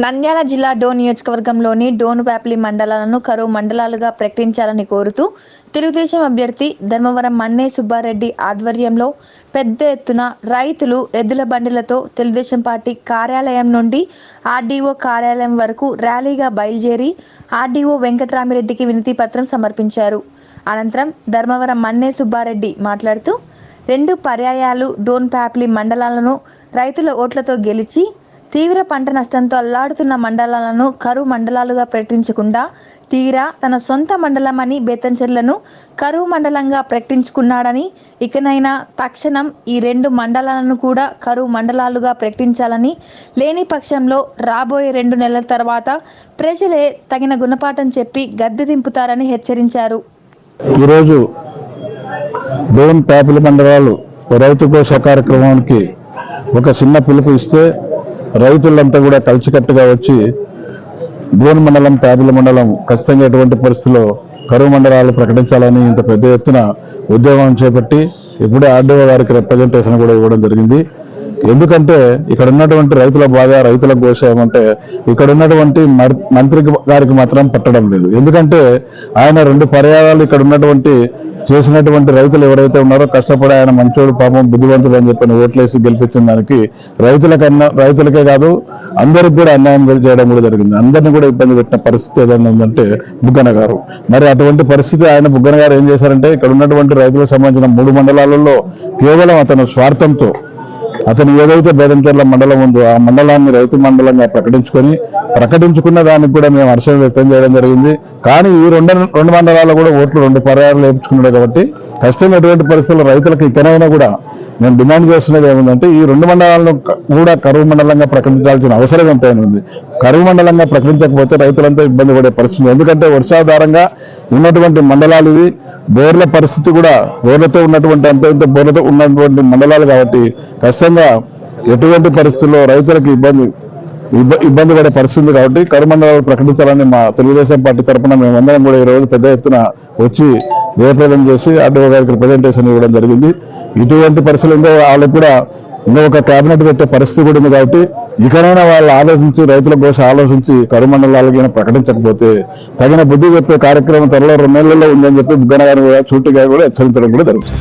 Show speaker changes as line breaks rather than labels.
నంద్యాల జిల్లా డోన్ నియోజకవర్గంలోని డోను మండలాలను కరువు మండలాలుగా ప్రకటించాలని కోరుతూ తెలుగుదేశం అభ్యర్థి ధర్మవరం మన్నే సుబ్బారెడ్డి ఆధ్వర్యంలో పెద్ద ఎత్తున రైతులు ఎద్దుల బండిలతో తెలుగుదేశం పార్టీ కార్యాలయం నుండి ఆర్డీఓ కార్యాలయం వరకు ర్యాలీగా బయలుదేరి ఆర్డీఓ వెంకటరామిరెడ్డికి వినతి పత్రం సమర్పించారు. అనంతరం ధర్మవరం మన్నే సుబ్బారెడ్డి మాట్లాడుతూ రెండు పర్యాయాలు డోన్ ప్యాప్లి మండలాలను రైతుల ఓట్లతో గెలిచి తీవ్ర పంట నష్టంతో అల్లాడుతున్న మండలాలను కరువు మండలాలుగా ప్రకటించకుండా తీరా తన సొంత మండలమని బేతంచెర్లను కరువు మండలంగా ప్రకటించుకున్నాడని ఇకనైనా తక్షణం ఈ రెండు మండలాలను కూడా కరువు మండలాలుగా ప్రకటించాలని లేని పక్షంలో రాబోయే రెండు నెలల తర్వాత ప్రజలే తగిన గుణపాఠం చెప్పి గద్దె దింపుతారని హెచ్చరించారు.
ఈరోజు డోన్ మండలాలు రైతు కోశ కార్యక్రమానికి ఒక చిన్న పిలుపు ఇస్తే రైతులంతా కూడా కలిసికట్టుగా వచ్చి డోన్ మండలం ప్యాపిలి మండలం ఖచ్చితంగా ఎటువంటి పరిస్థితుల్లో కరువు మండలాలు ప్రకటించాలని ఇంత పెద్ద ఎత్తున ఉద్యోగం చేపట్టి ఇప్పుడే ఆర్డీఓ గారికి రిప్రజెంటేషన్ కూడా ఇవ్వడం జరిగింది. ఎందుకంటే ఇక్కడ ఉన్నటువంటి రైతుల బాధ రైతుల ఘోష ఏమంటే ఇక్కడ ఉన్నటువంటి మంత్రి గారికి మాత్రం పట్టడం లేదు. ఎందుకంటే ఆయన రెండు పర్యాయాలు ఇక్కడ ఉన్నటువంటి చేసినటువంటి రైతులు ఎవరైతే ఉన్నారో కష్టపడి ఆయన మంచోడు పాపం బుద్ధివంతుడు అని చెప్పని ఓట్లేసి గెలిపించిన దానికి రైతులకన్నా రైతులకే కాదు అందరికి కూడా అన్యాయం చేయడం కూడా జరిగింది. అందరినీ కూడా ఇబ్బంది పెట్టిన పరిస్థితి ఏదైనా ఉందంటే బుగ్గన గారు. మరి అటువంటి పరిస్థితి ఆయన బుగ్గన గారు ఏం చేశారంటే ఇక్కడ ఉన్నటువంటి రైతులకు సంబంధించిన మూడు మండలాలలో కేవలం అతను స్వార్థంతో అతను ఏదైతే బేదంచర్ల మండలం ఉందో ఆ మండలాన్ని రైతు మండలంగా ప్రకటించుకొని ప్రకటించుకున్న దానికి కూడా మేము హర్షం వ్యక్తం చేయడం జరిగింది. కానీ ఈ రెండు రెండు మండలాల్లో కూడా ఓట్లు రెండు పర్యాయాలు వేయించుకున్నాడు కాబట్టి కష్టం ఎటువంటి పరిస్థితుల్లో రైతులకు ఇకనైనా కూడా నేను డిమాండ్ చేస్తున్నది ఏముందంటే ఈ రెండు మండలాలను కూడా కరువు మండలంగా ప్రకటించాల్సిన అవసరం ఎంతైనా ఉంది. కరువు మండలంగా ప్రకటించకపోతే రైతులంతా ఇబ్బంది పడే పరిస్థితి ఎందుకంటే వర్షాధారంగా ఉన్నటువంటి మండలాలు ఇవి బోర్ల పరిస్థితి కూడా బోర్లతో ఉన్నటువంటి అంత ఇంత బోర్లతో ఉన్నటువంటి మండలాలు కాబట్టి ఖచ్చితంగా ఎటువంటి పరిస్థితుల్లో రైతులకు ఇబ్బంది ఇబ్బంది పడే పరిస్థితి కాబట్టి కరుమండలాలు ప్రకటించాలని మా తెలుగుదేశం పార్టీ తరఫున మేమందరం కూడా ఈ రోజు పెద్ద ఎత్తున వచ్చి జయప్రదం చేసి ఆర్డీఓ గారికి ప్రజెంటేషన్ ఇవ్వడం జరిగింది. ఇటువంటి పరిస్థితులు ఉందో వాళ్ళకు కూడా ఇంకొక ఒక కేబినెట్ పెట్టే పరిస్థితి కూడా ఉంది కాబట్టి ఇకనైనా వాళ్ళు ఆలోచించి రైతుల కోసం ఆలోచించి కరుమండలాలకి ప్రకటించకపోతే తగిన బుద్ధి చెప్పే కార్యక్రమం త్వరలో రెండు నెలల్లో ఉందని చెప్పి బుగ్గన గారు కూడా చూటిగా కూడా హెచ్చరించడం కూడా జరుగుతుంది